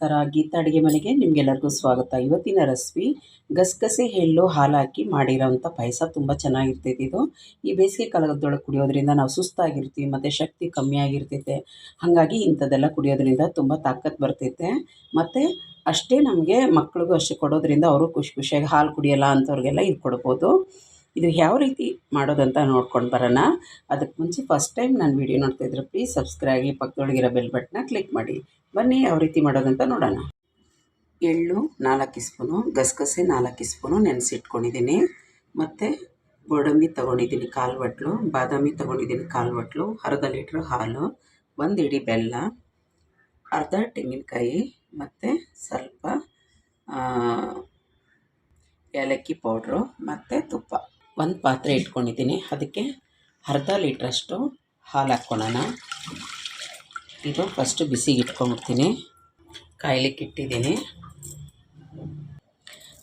ನಮಸ್ಕಾರ. ಗೀತಾ ಅಡುಗೆ ಮನೆಗೆ ನಿಮಗೆಲ್ಲರಿಗೂ ಸ್ವಾಗತ. ಇವತ್ತಿನ ರೆಸಿಪಿ, ಗಸಗಸೆ ಎಳ್ಳು ಹಾಲು ಹಾಕಿ ಮಾಡಿರೋವಂಥ ಪಾಯಸ ತುಂಬ ಚೆನ್ನಾಗಿರ್ತೈತೆ ಇದು. ಈ ಬೇಸಿಗೆ ಕಾಲದೊಳಗೆ ಕುಡಿಯೋದ್ರಿಂದ ನಾವು ಸುಸ್ತಾಗಿರ್ತೀವಿ, ಮತ್ತು ಶಕ್ತಿ ಕಮ್ಮಿ ಆಗಿರ್ತೈತೆ ಹಾಗಾಗಿ ಇಂಥದ್ದೆಲ್ಲ ಕುಡಿಯೋದ್ರಿಂದ ತುಂಬ ತಾಕತ್ತು ಬರ್ತೈತೆ. ಮತ್ತು ಅಷ್ಟೇ ನಮಗೆ ಮಕ್ಳಿಗೂ ಅಷ್ಟೇ ಕೊಡೋದ್ರಿಂದ ಅವರು ಖುಷಿ ಖುಷಿಯಾಗಿ ಹಾಲು ಕುಡಿಯೋಲ್ಲ ಅಂಥವ್ರಿಗೆಲ್ಲ ಇದು ಕೊಡ್ಬೋದು. ಇದು ಯಾವ ರೀತಿ ಮಾಡೋದಂತ ನೋಡ್ಕೊಂಡು ಬರೋಣ. ಅದಕ್ಕೆ ಮುಂಚೆ ಫಸ್ಟ್ ಟೈಮ್ ನಾನು ವೀಡಿಯೋ ನೋಡ್ತಾ ಇದ್ರೆ ಪ್ಲೀಸ್ ಸಬ್ಸ್ಕ್ರೈಬ್ ಆಗಿ ಪಕ್ಕದೊಳಗಿರೋ ಬೆಲ್ ಬಟ್ನ ಕ್ಲಿಕ್ ಮಾಡಿ. ಬನ್ನಿ ಯಾವ ರೀತಿ ಮಾಡೋದಂತ ನೋಡೋಣ. ಎಳ್ಳು ನಾಲ್ಕು ಸ್ಪೂನು, ಗಸಗಸೆ ನಾಲ್ಕು ಸ್ಪೂನು ನೆನೆಸಿಟ್ಕೊಂಡಿದ್ದೀನಿ. ಮತ್ತು ಗೋಡಂಬಿ ತೊಗೊಂಡಿದ್ದೀನಿ ಕಾಲು ಬಟ್ಲು ಬಾದಾಮಿ ತೊಗೊಂಡಿದ್ದೀನಿ ಕಾಲು ಬಟ್ಲು ಅರ್ಧ ಲೀಟ್ರ್ ಹಾಲು, ಒಂದು ಇಡೀ ಬೆಲ್ಲ, ಅರ್ಧ ತೆಂಗಿನಕಾಯಿ, ಮತ್ತು ಸ್ವಲ್ಪ ಏಲಕ್ಕಿ ಪೌಡ್ರು, ಮತ್ತು ತುಪ್ಪ. ಒಂದು ಪಾತ್ರೆ ಇಟ್ಕೊಂಡಿದ್ದೀನಿ. ಅದಕ್ಕೆ ಅರ್ಧ ಲೀಟ್ರಷ್ಟು ಹಾಲು ಹಾಕ್ಕೊಳ್ಳೋಣ ಇದು ಫಸ್ಟು ಬಿಸಿಗೆ ಇಟ್ಕೊಂಬಿಡ್ತೀನಿ ಕಾಯ್ಲಿಕ್ಕೆ ಇಟ್ಟಿದ್ದೀನಿ.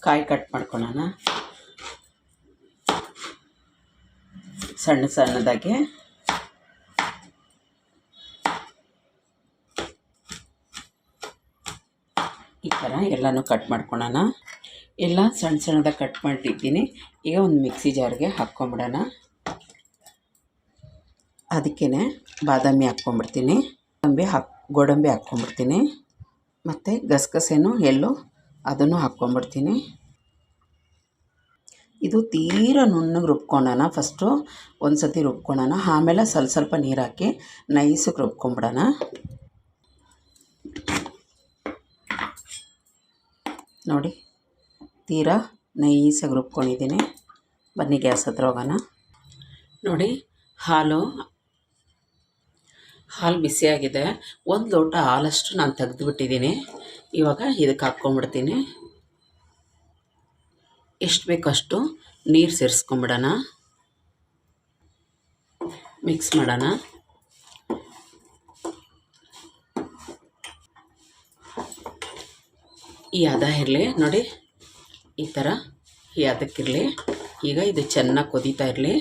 ಕಾಯಿ ಕಟ್ ಮಾಡ್ಕೊಳ್ಳೋಣ ಸಣ್ಣ ಸಣ್ಣದಾಗೆ. ಈ ಥರ ಎಲ್ಲನೂ ಕಟ್ ಮಾಡ್ಕೊಳ್ಳೋಣ ಎಲ್ಲ ಸಣ್ಣ ಸಣ್ಣದಾಗಿ ಕಟ್ ಮಾಡಿಟ್ಟಿದ್ದೀನಿ ಈಗ ಒಂದು ಮಿಕ್ಸಿ ಜಾರ್ಗೆ ಹಾಕ್ಕೊಂಬಿಡೋಣ. ಅದಕ್ಕೇ ಬಾದಾಮಿ ಹಾಕ್ಕೊಂಬಿಡ್ತೀನಿ. ಗೋಡಂಬಿ ಹಾಕ್, ಗೋಡಂಬಿ ಹಾಕ್ಕೊಂಬಿಡ್ತೀನಿ. ಮತ್ತು ಗಸಗಸೆನೂ, ಎಳ್ಳು, ಅದನ್ನು ಹಾಕ್ಕೊಂಬಿಡ್ತೀನಿ. ಇದು ತೀರ ನುಣ್ಣಗೆ ರುಬ್ಕೊಳ್ಳೋಣ ಫಸ್ಟು. ಒಂದು ಸತಿ ರುಬ್ಕೊಳ್ಳೋಣ ಆಮೇಲೆ ಸ್ವಲ್ಪ ಸ್ವಲ್ಪ ನೀರು ಹಾಕಿ ನೈಸಿಗೆ ರುಬ್ಕೊಂಬಿಡೋಣ. ನೋಡಿ ತೀರಾ ನೈಸಾಗಿ ರುಬ್ಕೊಂಡಿದ್ದೀನಿ. ಬನ್ನಿ ಗ್ಯಾಸ್ ಹತ್ರ ಹೋಗೋಣ. ನೋಡಿ, ಹಾಲು ಹಾಲು ಬಿಸಿಯಾಗಿದೆ ಒಂದು ಲೋಟ ಹಾಲಷ್ಟು ನಾನು ತೆಗೆದುಬಿಟ್ಟಿದ್ದೀನಿ. ಇವಾಗ ಇದಕ್ಕೆ ಹಾಕ್ಕೊಂಬಿಡ್ತೀನಿ ಎಷ್ಟು ಬೇಕಷ್ಟು ನೀರು ಸೇರಿಸ್ಕೊಂಬಿಡೋಣ. ಮಿಕ್ಸ್ ಮಾಡೋಣ. ಈ ಅದ ಇರಲಿ. ನೋಡಿ ಈ ಥರ ಅದಕ್ಕಿರಲಿ ಈಗ ಇದು ಚೆನ್ನಾಗಿ ಕುದೀತಾ ಇರಲಿ.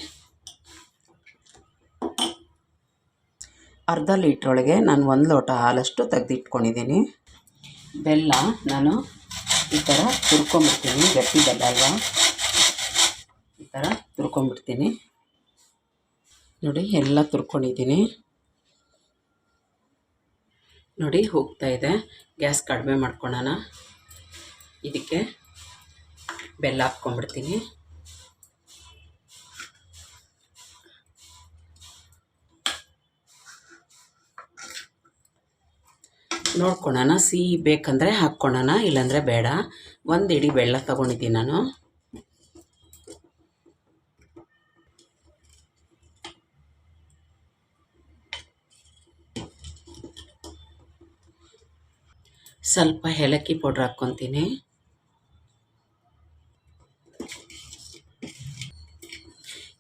ಅರ್ಧ ಲೀಟ್ರೊಳಗೆ ನಾನು ಒಂದು ಲೋಟ ಹಾಲಷ್ಟು ತೆಗೆದಿಟ್ಕೊಂಡಿದ್ದೀನಿ ಬೆಲ್ಲ ನಾನು ಈ ಥರ ತುರ್ಕೊಂಬಿಡ್ತೀನಿ ಗಟ್ಟಿ ಬೆಲ್ಲ ಅಲ್ವಾ? ಈ ಥರ ತುರ್ಕೊಂಬಿಡ್ತೀನಿ ನೋಡಿ, ಎಲ್ಲ ತುರ್ಕೊಂಡಿದ್ದೀನಿ ನೋಡಿ, ಹೋಗ್ತಾ ಇದೆ. ಗ್ಯಾಸ್ ಕಡಿಮೆ ಮಾಡ್ಕೊಳ್ಳೋಣ ಇದಕ್ಕೆ ಬೆಲ್ಲ ಹಾಕ್ಕೊಂಡ್ಬಿಡ್ತೀನಿ. ನೋಡ್ಕೊಳೋಣ, ಸಿಹಿ ಬೇಕಂದರೆ ಹಾಕ್ಕೊಳೋಣ, ಇಲ್ಲಾಂದರೆ ಬೇಡ. ಒಂದು ಇಡಿ ಬೆಲ್ಲ ತೊಗೊಂಡಿದ್ದೀನಿ ನಾನು. ಸ್ವಲ್ಪ ಏಲಕ್ಕಿ ಪೌಡ್ರ್ ಹಾಕ್ಕೊತೀನಿ.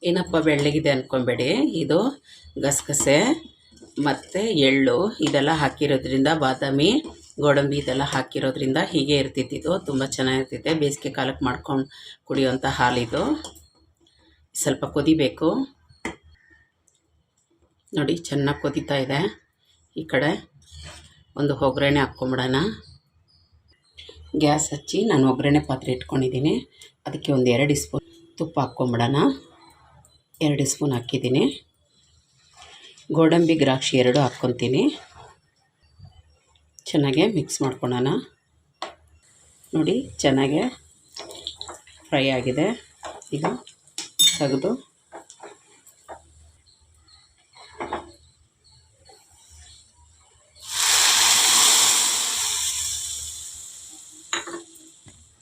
ಏನಪ್ಪ ಬೆಳ್ಳಗಿದೆ ಅಂದ್ಕೊಬೇಡಿ ಇದು ಗಸಗಸೆ, ಮತ್ತು ಎಳ್ಳು, ಇದೆಲ್ಲ ಹಾಕಿರೋದ್ರಿಂದ ಬಾದಾಮಿ, ಗೋಡಂಬಿ ಇದೆಲ್ಲ ಹಾಕಿರೋದ್ರಿಂದ ಹೀಗೆ ಇರ್ತಿತ್ತು ಇದು ತುಂಬ ಚೆನ್ನಾಗಿರ್ತಿದೆ ಬೇಸಿಗೆ ಕಾಲಕ್ಕೆ ಮಾಡ್ಕೊಂಡು ಕುಡಿಯೋಂಥ ಹಾಲಿದು ಸ್ವಲ್ಪ ಕುದಿಬೇಕು. ನೋಡಿ, ಚೆನ್ನಾಗಿ ಕುದೀತಾ ಇದೆ. ಈ ಕಡೆ ಒಂದು ಒಗ್ಗರಣೆ ಹಾಕ್ಕೊಂಬಿಡೋಣ. ಗ್ಯಾಸ್ ಹಚ್ಚಿ ನಾನು ಒಗ್ಗರಣೆ ಪಾತ್ರೆ ಇಟ್ಕೊಂಡಿದ್ದೀನಿ. ಅದಕ್ಕೆ ಒಂದು ಎರಡು ಸ್ಪೂನ್ ತುಪ್ಪ ಹಾಕ್ಕೊಂಬಿಡೋಣ. ಎರಡು ಸ್ಪೂನ್ ಹಾಕಿದ್ದೀನಿ. ಗೋಡಂಬಿ ದ್ರಾಕ್ಷಿ ಎರಡು ಹಾಕ್ಕೊತೀನಿ. ಚೆನ್ನಾಗೆ ಮಿಕ್ಸ್ ಮಾಡ್ಕೊಳ್ಳೋಣ. ನೋಡಿ, ಚೆನ್ನಾಗೆ ಫ್ರೈ ಆಗಿದೆ. ಈಗ ತೆಗೆದು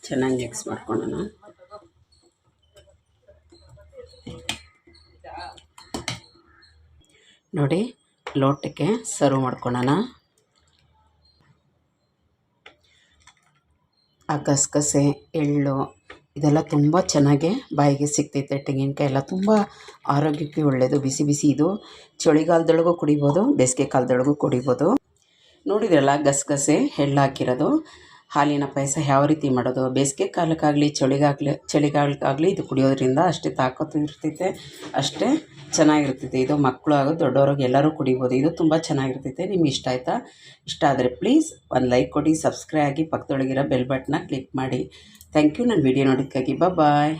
ಚೆನ್ನಾಗಿ ಮಿಕ್ಸ್ ಮಾಡ್ಕೊಳ್ಳೋಣ. ನೋಡಿ, ಲೋಟಕ್ಕೆ ಸರ್ವ್ ಮಾಡ್ಕೊಳ್ಳೋಣ ಆ ಗಸಗಸೆ, ಎಳ್ಳು ಇದೆಲ್ಲ ತುಂಬ ಚೆನ್ನಾಗಿ ಬಾಯಿಗೆ ಸಿಗ್ತೈತೆ, ತೆಂಗಿನಕಾಯಿ ಎಲ್ಲ ತುಂಬ ಆರೋಗ್ಯಕ್ಕೆ ಒಳ್ಳೆಯದು ಬಿಸಿ ಬಿಸಿ ಇದು. ಚಳಿಗಾಲದೊಳಗೂ ಕುಡಿಬೋದು ಬೇಸಿಗೆ ಕಾಲದೊಳಗೂ ಕುಡಿಬೋದು. ನೋಡಿದ್ರಲ್ಲ ಗಸಗಸೆ, ಎಳ್ಳು ಹಾಕಿರೋದು. ಹಾಲಿನ ಪಾಯಸ ಯಾವ ರೀತಿ ಮಾಡೋದು? ಬೇಸಿಗೆ ಕಾಲಕ್ಕಾಗಲಿ, ಚಳಿಗಾಗಲಿ, ಚಳಿಗಾಲಕ್ಕಾಗಲಿ ಇದು ಕುಡಿಯೋದ್ರಿಂದ ಅಷ್ಟೇ ತಾಕತ್ತು ಇರ್ತೈತೆ, ಅಷ್ಟೇ ಚೆನ್ನಾಗಿರ್ತೈತೆ. ಇದು ಮಕ್ಕಳು ಆಗೋ ದೊಡ್ಡವ್ರಿಗೆ ಎಲ್ಲರೂ ಕುಡಿಬೋದು. ಇದು ತುಂಬ ಚೆನ್ನಾಗಿರ್ತೈತೆ. ನಿಮ್ಗೆ ಇಷ್ಟ ಆಯಿತಾ? ಇಷ್ಟ ಆದರೆ ಪ್ಲೀಸ್ ಒಂದು ಲೈಕ್ ಕೊಡಿ ಸಬ್ಸ್ಕ್ರೈಬ್ ಆಗಿ ಪಕ್ಕದೊಳಗಿರೋ ಬೆಲ್ ಬಟನ್ನ ಕ್ಲಿಕ್ ಮಾಡಿ. ಥ್ಯಾಂಕ್ ಯು ನನ್ನ ವಿಡಿಯೋ ನೋಡೋದಕ್ಕಾಗಿ ಬಾಯ್